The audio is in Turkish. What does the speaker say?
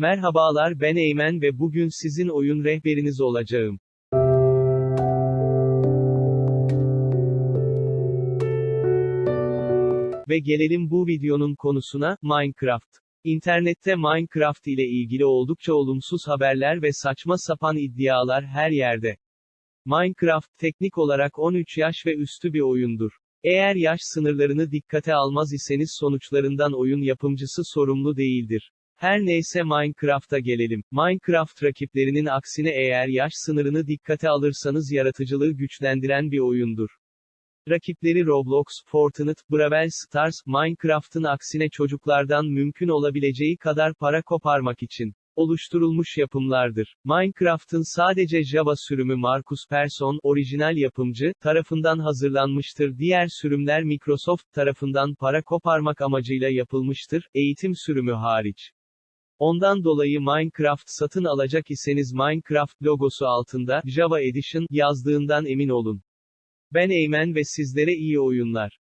Merhabalar ben Eymen ve bugün sizin oyun rehberiniz olacağım. Ve gelelim bu videonun konusuna, Minecraft. İnternette Minecraft ile ilgili oldukça olumsuz haberler ve saçma sapan iddialar her yerde. Minecraft teknik olarak 13 yaş ve üstü bir oyundur. Eğer yaş sınırlarını dikkate almaz iseniz sonuçlarından oyun yapımcısı sorumlu değildir. Her neyse Minecraft'a gelelim. Minecraft rakiplerinin aksine eğer yaş sınırını dikkate alırsanız yaratıcılığı güçlendiren bir oyundur. Rakipleri Roblox, Fortnite, Brawl Stars, Minecraft'ın aksine çocuklardan mümkün olabileceği kadar para koparmak için oluşturulmuş yapımlardır. Minecraft'ın sadece Java sürümü Marcus Persson, orijinal yapımcı, tarafından hazırlanmıştır. Diğer sürümler Microsoft tarafından para koparmak amacıyla yapılmıştır, eğitim sürümü hariç. Ondan dolayı Minecraft satın alacak iseniz Minecraft logosu altında Java Edition yazdığından emin olun. Ben Eymen ve sizlere iyi oyunlar.